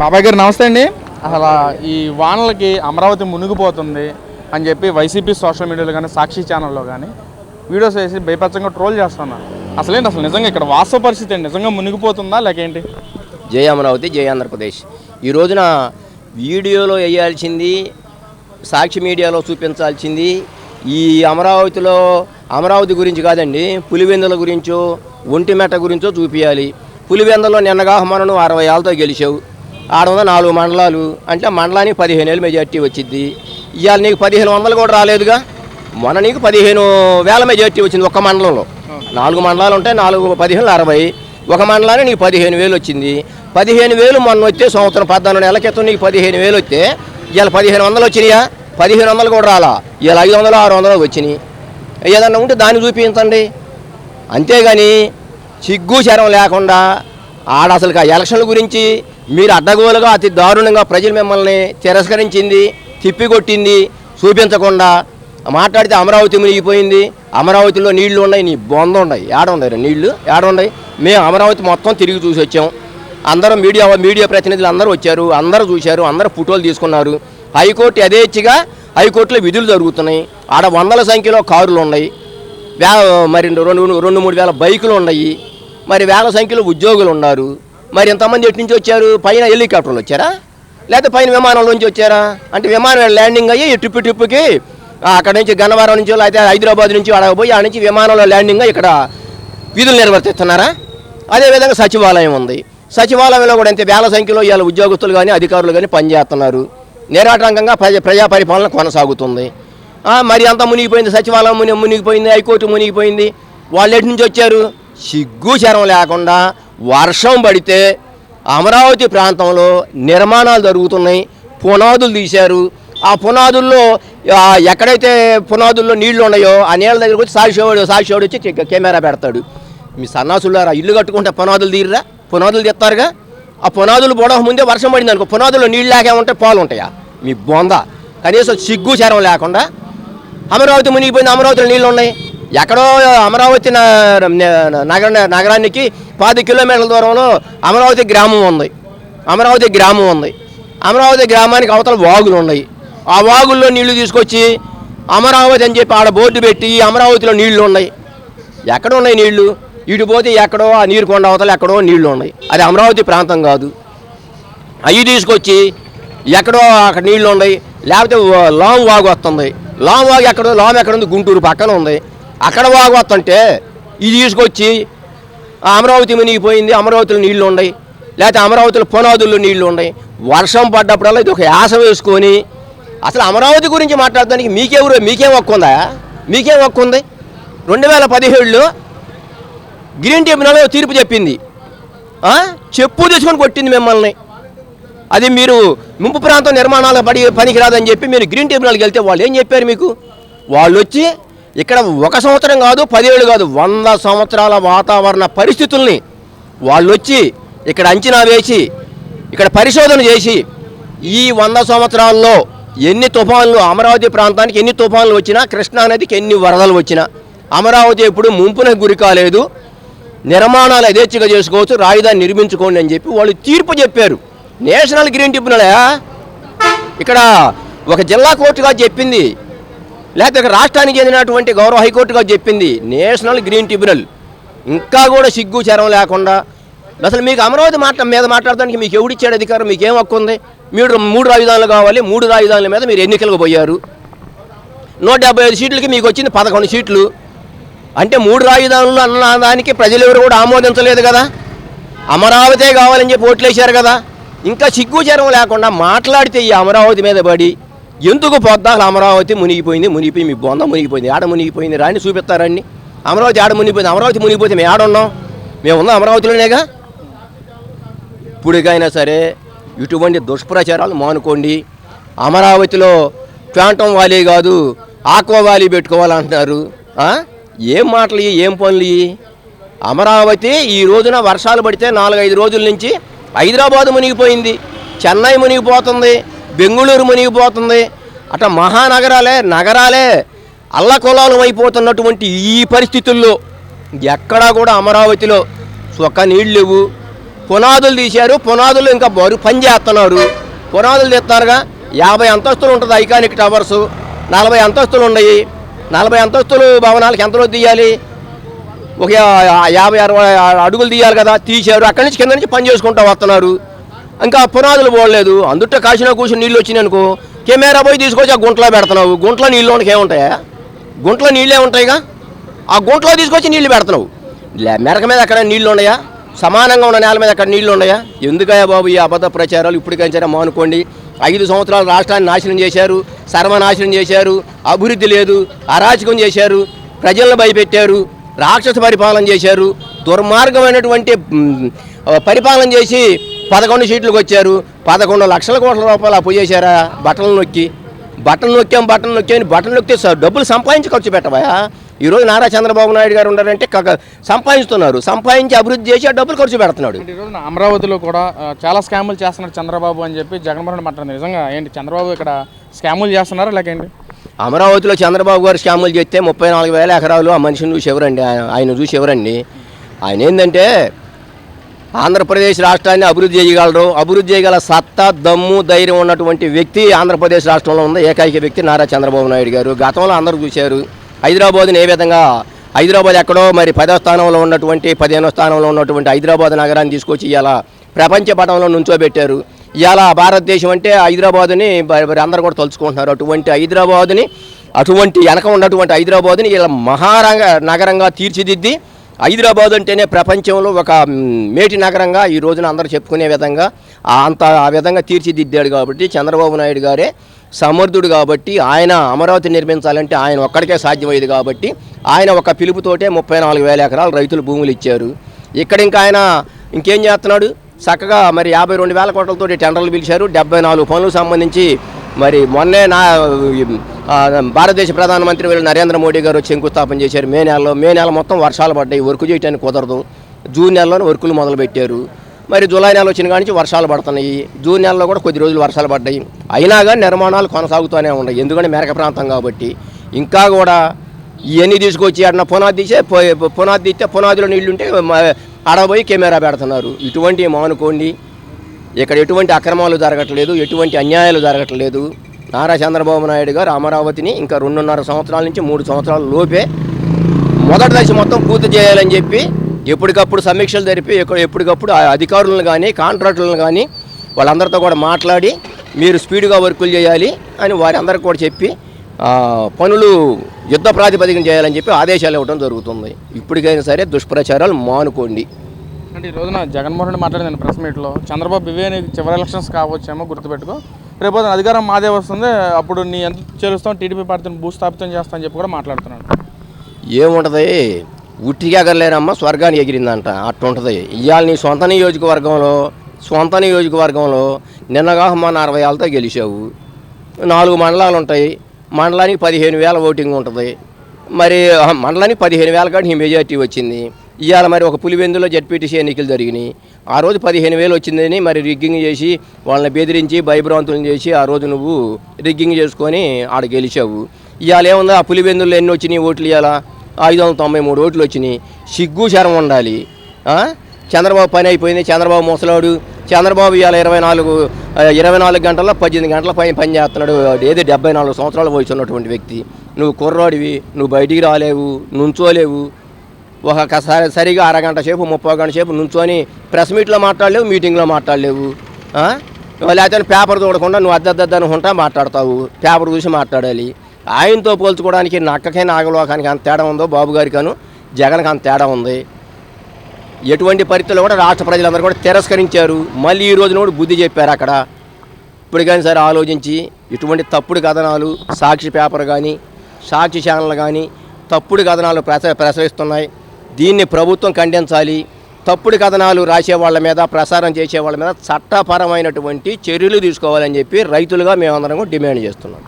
బాబాయ్ గారు నమస్తే అండి. అసలు ఈ వానలకి అమరావతి మునిగిపోతుంది అని చెప్పి వైసీపీ సోషల్ మీడియాలో కానీ సాక్షి ఛానల్లో కానీ వీడియోస్ వేసి బైపచ్చంగా ట్రోల్ చేస్తున్నారు. అసలేంటి అసలు నిజంగా ఇక్కడ వాస్తవ పరిస్థితి ఏంటి? నిజంగా మునిగిపోతుందా లేక ఏంటి? జై అమరావతి జై ఆంధ్రప్రదేశ్. ఈ రోజున వీడియోలో వేయాల్సింది సాక్షి మీడియాలో చూపించాల్సింది ఈ అమరావతిలో అమరావతి గురించి కాదండి పులివెందుల గురించో ఒంటిమెట్ట గురించో చూపించాలి పులివెందులో నిన్నగా మనం అరవై ఏళ్ళతో గెలిచావు. ఆడ వందల నాలుగు మండలాలు అంటే మండలానికి పదిహేను వేలు మెజార్టీ వచ్చింది ఇవాళ నీకు పదిహేను వందలు కూడా రాలేదుగా. మొన్న నీకు పదిహేను వేల మెజార్టీ వచ్చింది ఒక్క మండలంలో. నాలుగు మండలాలు ఉంటాయి నాలుగు పదిహేను అరవై. ఒక మండలానికి నీకు పదిహేను వేలు వచ్చింది. పదిహేను వేలు మొన్న వచ్చే సంవత్సరం పద్నాలుగు నెలల క్రితం నీకు పదిహేను వేలు వస్తే ఇవాళ పదిహేను వందలు వచ్చినాయా? పదిహేను వందలు కూడా రాలా. ఇవాళ ఐదు వందలు ఆరు వందలు వచ్చినాయి. ఏదన్నా ఉంటే దాన్ని చూపించండి. అంతేగాని సిగ్గు శరం లేకుండా ఆడ అసలు ఎలక్షన్ల గురించి మీరు అడ్డగోలుగా అతి దారుణంగా ప్రజలు మిమ్మల్ని తిరస్కరించింది తిప్పికొట్టింది చూపించకుండా మాట్లాడితే అమరావతి మునిగిపోయింది. అమరావతిలో నీళ్ళు ఉన్నాయి నీ బొంద ఉన్నాయి. ఏడ ఉన్నాయి నీళ్ళు? ఏడ ఉన్నాయి? మేము అమరావతి మొత్తం తిరిగి చూసి వచ్చాం. అందరూ మీడియా మీడియా ప్రతినిధులు అందరూ వచ్చారు అందరూ చూశారు అందరూ ఫోటోలు తీసుకున్నారు. హైకోర్టు యథేచ్ఛగా హైకోర్టులో విధులు జరుగుతున్నాయి. ఆడ వందల సంఖ్యలో కారులు ఉన్నాయి. వే మరి రెండు రెండు మూడు వేల బైకులు ఉన్నాయి. మరి వేల సంఖ్యలో ఉద్యోగులు ఉన్నారు. మరి ఎంతమంది ఎటు నుంచి వచ్చారు? పైన హెలికాప్టర్లు వచ్చారా? లేకపోతే పైన విమానంలోంచి వచ్చారా? అంటే విమానం ల్యాండింగ్ అయ్యి ట్రిప్పు ట్రిప్పుకి అక్కడ నుంచి గన్నవరం నుంచి లేకపోతే హైదరాబాద్ నుంచి అక్కడ పోయి ఆ నుంచి విమానంలో ల్యాండింగ్ అయ్యి ఇక్కడ విధులు నిర్వర్తిస్తున్నారా? అదేవిధంగా సచివాలయం ఉంది. సచివాలయంలో కూడా ఇంత వేల సంఖ్యలో ఇవాళ ఉద్యోగస్తులు కానీ అధికారులు కానీ పనిచేస్తున్నారు. నిరాటంకంగా ప్రజా ప్రజా పరిపాలన కొనసాగుతుంది మరి అంత మునిగిపోయింది సచివాలయం ముని మునిగిపోయింది హైకోర్టు మునిగిపోయింది. వాళ్ళు ఎటు నుంచి వచ్చారు? సిగ్గు చరం లేకుండా వర్షం పడితే అమరావతి ప్రాంతంలో నిర్మాణాలు జరుగుతున్నాయి పునాదులు తీశారు. ఆ పునాదుల్లో ఎక్కడైతే పునాదుల్లో నీళ్ళు ఉన్నాయో ఆ నీళ్ళ దగ్గరకు వచ్చి సాక్షివాడు సాక్షివాడు వచ్చి కెమెరా పెడతాడు. మీ సన్నాసులారా ఇల్లు కట్టుకుంటే పునాదులు తీర్రా? పునాదులు తీస్తారుగా? ఆ పునాదులు పోవడం ముందే వర్షం పడింది అనుకో పునాదుల్లో నీళ్ళు లేకే ఉంటే పాలు ఉంటాయా? మీ బొంద. కనీసం సిగ్గు చేరం లేకుండా అమరావతి మునిగిపోయింది అమరావతిలో నీళ్ళు ఉన్నాయి. ఎక్కడో అమరావతి న- నగర నగరానికి పది కిలోమీటర్ల దూరంలో అమరావతి గ్రామం ఉంది. అమరావతి గ్రామం ఉంది. అమరావతి గ్రామానికి అవతల వాగులు ఉన్నాయి. ఆ వాగుల్లో నీళ్ళు తీసుకొచ్చి అమరావతి అని చెప్పి ఆడ బోర్డు పెట్టి అమరావతిలో నీళ్ళు ఉన్నాయి. ఎక్కడ ఉన్నాయి నీళ్ళు? ఇటు పోతే ఎక్కడో ఆ నీరు కొండ అవతల ఎక్కడో నీళ్ళు ఉన్నాయి. అది అమరావతి ప్రాంతం కాదు. అవి తీసుకొచ్చి ఎక్కడో అక్కడ నీళ్ళు ఉన్నాయి. లేకపోతే లాంగ్ వాగు వస్తుంది. లాంగ్ వాగు ఎక్కడో లాంగ్ ఎక్కడ ఉంది. గుంటూరు పక్కన ఉంది. అక్కడ వాగు వస్తుంటే ఇది తీసుకొచ్చి అమరావతి మునిగిపోయింది అమరావతిలో నీళ్ళు ఉన్నాయి. లేకపోతే అమరావతిలో పునాదుల్లో నీళ్ళు ఉన్నాయి. వర్షం పడ్డప్పుడల్లా ఇది ఒక యాస వేసుకొని అసలు అమరావతి గురించి మాట్లాడడానికి మీకెవరు మీకేం హక్కు ఉందా? మీకేం హక్కు ఉంది? రెండు వేల పదిహేడులో గ్రీన్ ట్రిబ్యునల్ తీర్పు చెప్పింది. చెప్పు తెచ్చుకొని కొట్టింది మిమ్మల్ని. అది మీరు ముంపు ప్రాంతం నిర్మాణాలు పడి పనికిరాదని చెప్పి మీరు గ్రీన్ ట్రిబ్యునల్కి వెళ్తే వాళ్ళు ఏం చెప్పారు మీకు? వాళ్ళు వచ్చి ఇక్కడ ఒక సంవత్సరం కాదు పదేళ్ళు కాదు వంద సంవత్సరాల వాతావరణ పరిస్థితుల్ని వాళ్ళు వచ్చి ఇక్కడ అంచనా వేసి ఇక్కడ పరిశోధన చేసి ఈ వంద సంవత్సరాల్లో ఎన్ని తుఫాన్లు అమరావతి ప్రాంతానికి ఎన్ని తుఫాన్లు వచ్చినా కృష్ణా నదికి ఎన్ని వరదలు వచ్చినా అమరావతి ఎప్పుడు ముంపునకు గురి కాలేదు నిర్మాణాలు యథేచ్ఛగా చేసుకోవచ్చు రాజధాని నిర్మించుకోండి అని చెప్పి వాళ్ళు తీర్పు చెప్పారు. National green tribunal? ఇక్కడ ఒక జిల్లా కోర్టుగా చెప్పింది లేకపోతే రాష్ట్రానికి చెందినటువంటి గౌరవ హైకోర్టుగా చెప్పింది నేషనల్ గ్రీన్ ట్రిబ్యునల్. ఇంకా కూడా సిగ్గు చరం లేకుండా. అసలు మీకు అమరావతి మాట మీద మాట్లాడడానికి మీకు ఎవడిచ్చాడు అధికారం? మీకు ఏం హక్కు ఉంది? మీరు మూడు రాజధానులు కావాలి మూడు రాజధానుల మీద మీరు ఎన్నికలకు పోయారు. నూట డెబ్బై ఐదు సీట్లకి మీకు వచ్చింది పదకొండు సీట్లు. అంటే మూడు రాజధానులు అన్న దానికి ప్రజలు ఎవరు కూడా ఆమోదించలేదు కదా? అమరావతే కావాలని చెప్పి ఓట్లేశారు కదా? ఇంకా సిగ్గుచరం లేకుండా మాట్లాడితే ఈ అమరావతి మీద పడి ఎందుకు పొద్దాలు అమరావతి మునిగిపోయింది మునిగిపోయి మీ బొంద మునిగిపోయింది. ఆడ మునిగిపోయింది రాని చూపిస్తారండి అమరావతి ఆడ మునిగిపోయింది అమరావతి మునిగిపోతే మేము ఆడున్నాం. మేము ఉన్నాం అమరావతిలోనేగా? ఇప్పటికైనా సరే ఇటువంటి దుష్ప్రచారాలు మానుకోండి. అమరావతిలో ప్యాంటం వాలీ కాదు ఆక్వా వాలీ పెట్టుకోవాలంటున్నారు. ఏం మాటలు ఇవి? ఏం పనులు? ఇవి? అమరావతి ఈ రోజున వర్షాలు పడితే నాలుగైదు రోజుల నుంచి హైదరాబాద్ మునిగిపోయింది. చెన్నై మునిగిపోతుంది. బెంగళూరు మునిగిపోతుంది అట్లా మహానగరాలే నగరాలే అల్లకొలాలం అయిపోతున్నటువంటి ఈ పరిస్థితుల్లో ఎక్కడా కూడా అమరావతిలో ఒక్క నీళ్ళు లేవు పునాదులు తీశారు. పునాదులు ఇంకా బరు పని చేస్తున్నారు. పునాదులు తీస్తున్నారుగా యాభై అంతస్తులు ఉంటుంది ఐకానిక్ టవర్స్. నలభై అంతస్తులు ఉన్నాయి. నలభై అంతస్తులు భవనాలకు ఎంతలో తీయాలి? ఒక యాభై అరవై అడుగులు తీయాలి కదా. తీశారు. అక్కడి నుంచి కింద నుంచి పని చేసుకుంటూ వస్తున్నారు. ఇంకా పునాదులు పోలేదు అందుట కాసిన కూర్చొని నీళ్ళు వచ్చినాయి అనుకో. కెమెరా పోయి తీసుకొచ్చి ఆ గుంటలో పెడుతున్నావు. గుంట్లో నీళ్ళు ఉండకే ఏముంటాయా గుంటలో నీళ్ళే ఉంటాయిగా? ఆ గుంటలో తీసుకొచ్చి నీళ్ళు పెడుతున్నావు. లే- మెరక మీద అక్కడ నీళ్ళు ఉన్నాయా? సమానంగా ఉన్న నేల మీద అక్కడ నీళ్ళు ఉన్నాయా? ఎందుకయ్యా బాబు ఈ అబద్ధ ప్రచారాలు ఇప్పటికైనా మానుకోండి ఐదు సంవత్సరాలు రాష్ట్రాన్ని నాశనం చేశారు సర్వనాశనం చేశారు అభివృద్ధి లేదు అరాచకం చేశారు ప్రజలను భయపెట్టారు రాక్షస పరిపాలన చేశారు దుర్మార్గమైనటువంటి పరిపాలన చేసి పదకొండు సీట్లకు వచ్చారు. పదకొండు లక్షల కోట్ల రూపాయలు అప్పు చేశారా? బట్టలు నొక్కి. బట్టలు నొక్కాం బట్టలు నొక్కాం బట్టలు నొక్కితే డబ్బులు సంపాదించి ఖర్చు పెట్టవా ఈరోజు నారా చంద్రబాబు నాయుడు గారు ఉన్నారంటే సంపాదిస్తున్నారు. సంపాదించి అభివృద్ధి చేసి ఆ డబ్బులు ఖర్చు పెడుతున్నాడు. అమరావతిలో కూడా చాలా స్కాములు చేస్తున్నారు చంద్రబాబు అని చెప్పి జగన్మోహన్ రెడ్డి మాట్లాడింది నిజంగా ఏంటి చంద్రబాబు ఇక్కడ స్కాములు చేస్తున్నారా లేకేంటి అమరావతిలో చంద్రబాబు గారు స్కాములు చేస్తే ముప్పై నాలుగు వేల ఎకరాలు ఆ మనిషిని చూసి ఎవరండి? ఆయన చూసి ఎవరండి? ఆయన ఏంటంటే ఆంధ్రప్రదేశ్ రాష్ట్రాన్ని అభివృద్ధి చేయగలరు. అభివృద్ధి చేయగల సత్తా దమ్ము ధైర్యం ఉన్నటువంటి వ్యక్తి ఆంధ్రప్రదేశ్ రాష్ట్రంలో ఉన్న ఏకైక వ్యక్తి నారా చంద్రబాబు నాయుడు గారు. గతంలో అందరూ చూశారు. హైదరాబాద్ని ఏ విధంగా హైదరాబాద్ ఎక్కడో మరి పదో స్థానంలో ఉన్నటువంటి పదిహేనో స్థానంలో ఉన్నటువంటి హైదరాబాద్ నగరాన్ని తీసుకొచ్చి ఇలా ప్రపంచ పటంలో నుంచోబెట్టారు. ఇలా భారతదేశం అంటే హైదరాబాద్ని మరి అందరూ కూడా తలుచుకుంటున్నారు. అటువంటి హైదరాబాద్ని అటువంటి వెనక ఉన్నటువంటి హైదరాబాద్ని ఇలా మహారంగ నగరంగా తీర్చిదిద్ది హైదరాబాద్ అంటేనే ప్రపంచంలో ఒక మేటి నగరంగా ఈ రోజున అందరూ చెప్పుకునే విధంగా అంత ఆ విధంగా తీర్చిదిద్దాడు కాబట్టి చంద్రబాబు నాయుడు గారే సమర్థుడు కాబట్టి ఆయన అమరావతి నిర్మించాలంటే ఆయన ఒక్కడికే సాధ్యమయ్యేది కాబట్టి ఆయన ఒక పిలుపుతోటే ముప్పై నాలుగు వేల ఎకరాలు రైతులు భూములు ఇచ్చారు. ఇక్కడ ఇంకా ఆయన ఇంకేం చేస్తున్నాడు? చక్కగా మరి యాభై రెండు వేల కోట్లతో టెండర్లు పిలిచారు. డెబ్బై నాలుగు పనులకు సంబంధించి మరి మొన్నే నా భారతదేశ ప్రధానమంత్రి వీళ్ళు నరేంద్ర మోడీ గారు శంకుస్థాపన చేశారు. మే నెలలో మే నెల మొత్తం వర్షాలు పడ్డాయి. వర్క్ చేయడానికి కుదరదు. జూన్ నెలలోనే వర్కులు మొదలుపెట్టారు. మరి జూలై నెల వచ్చిన కాడి వర్షాలు పడుతున్నాయి. జూన్ నెలలో కూడా కొద్ది రోజులు వర్షాలు పడ్డాయి. అయినా కానీ నిర్మాణాలు కొనసాగుతూనే ఉన్నాయి. ఎందుకంటే మేరక ప్రాంతం కాబట్టి. ఇంకా కూడా ఇవన్నీ తీసుకొచ్చి అన్న పునాది తీసే పునాది తీస్తే పునాదిలో నీళ్ళు ఉంటే ఆడబోయి కెమెరా పెడుతున్నారు. ఇటువంటి మానుకోండి. ఇక్కడ ఎటువంటి అక్రమాలు జరగట్లేదు ఎటువంటి అన్యాయాలు జరగట్లేదు. నారా చంద్రబాబు నాయుడు గారు అమరావతిని ఇంకా రెండున్నర సంవత్సరాల నుంచి మూడు సంవత్సరాల లోపే మొదటి దశ మొత్తం పూర్తి చేయాలని చెప్పి ఎప్పటికప్పుడు సమీక్షలు జరిపి ఎప్పటికప్పుడు అధికారులను కానీ కాంట్రాక్టులను కానీ వాళ్ళందరితో కూడా మాట్లాడి మీరు స్పీడ్గా వర్కులు చేయాలి అని వారి కూడా చెప్పి పనులు యుద్ధ ప్రాతిపదికన చేయాలని చెప్పి ఆదేశాలు ఇవ్వడం జరుగుతుంది. ఇప్పటికైనా సరే దుష్ప్రచారాలు మానుకోండి. అంటే ఈ రోజున జగన్మోహన్ రెడ్డి మాట్లాడింది ప్రెస్ మీట్లో చంద్రబాబు ఇవే చివరి ఎలక్షన్స్ కావచ్చేమో గుర్తుపెట్టుకో. రేపు అధికారం మాదే వస్తుంది అప్పుడు నీ ఎంత చేరుస్తాం టీడీపీ పార్టీని భూస్థాపితం చేస్తా అని చెప్పి కూడా మాట్లాడుతున్నాడు. ఏముంటది? ఉట్టిగా ఎగరలేరమ్మ స్వర్గాన్ని ఎగిరిందంట అట్టుంటది. ఇవాళ నీ సొంత నియోజకవర్గంలో సొంత నియోజకవర్గంలో నిన్నగా మన అరవై ఏళ్ళతో గెలిచావు. నాలుగు మండలాలు ఉంటాయి మండలానికి పదిహేను వేల ఓటింగ్ ఉంటుంది. మరి మండలానికి పదిహేను వేల కాడి మెజార్టీ వచ్చింది. ఇవాళ మరి ఒక పులివెందులో జడ్పీటీసీ ఎన్నికలు జరిగినాయి. ఆ రోజు పదిహేను వేలు వచ్చిందని మరి రిగ్గింగ్ చేసి వాళ్ళని బెదిరించి భయభ్రాంతులను చేసి ఆ రోజు నువ్వు రిగ్గింగ్ చేసుకొని ఆడ గెలిచావు. ఇవాళ ఏముంది? ఆ పులివెందుల్లో ఎన్ని వచ్చినాయి ఓట్లు ఇవాళ ఐదు వందల తొంభై మూడు ఓట్లు వచ్చినాయి. సిగ్గు శరం ఉండాలి. చంద్రబాబు పని అయిపోయింది. చంద్రబాబు ముసలాడు. చంద్రబాబు ఇవాళ ఇరవై నాలుగు ఇరవై నాలుగు గంటల్లో పద్దెనిమిది గంటల పైన పని చేస్తున్నాడు. ఏది డెబ్బై నాలుగు సంవత్సరాల వయసు ఉన్నటువంటి వ్యక్తి. నువ్వు కుర్రాడివి నువ్వు బయటికి రాలేవు నుంచోలేవు. ఒకసారి సరిగా అరగంట సేపు ముప్పై గంట సేపు నుంచొని ప్రెస్ మీట్లో మాట్లాడలేవు మీటింగ్లో మాట్లాడలేవు లేకపోతే పేపర్ చూడకుండా నువ్వు అద్దద్దద్ద ఉంటా మాట్లాడతావు పేపర్ చూసి మాట్లాడాలి. ఆయనతో పోల్చుకోవడానికి నక్కకే నాగలోకానికి అంత తేడా ఉందో బాబు గారికను జగన్కి అంత తేడా ఉంది. ఎటువంటి పరిస్థితుల్లో కూడా రాష్ట్ర ప్రజలందరూ కూడా తిరస్కరించారు. మళ్ళీ ఈ రోజున కూడా బుద్ధి చెప్పారు అక్కడ. ఇప్పటికైనా సరే ఆలోచించి ఇటువంటి తప్పుడు కథనాలు సాక్షి పేపర్ కానీ సాక్షి ఛానల్ కానీ తప్పుడు కథనాలు ప్రస ప్రసరిస్తున్నాయి. దీన్ని ప్రభుత్వం ఖండించాలి. తప్పుడు కథనాలు రాసే వాళ్ళ మీద ప్రసారం చేసే వాళ్ళ మీద చట్టపరమైనటువంటి చర్యలు తీసుకోవాలని చెప్పి రైతులుగా మేమందరం కూడా డిమాండ్ చేస్తున్నాం.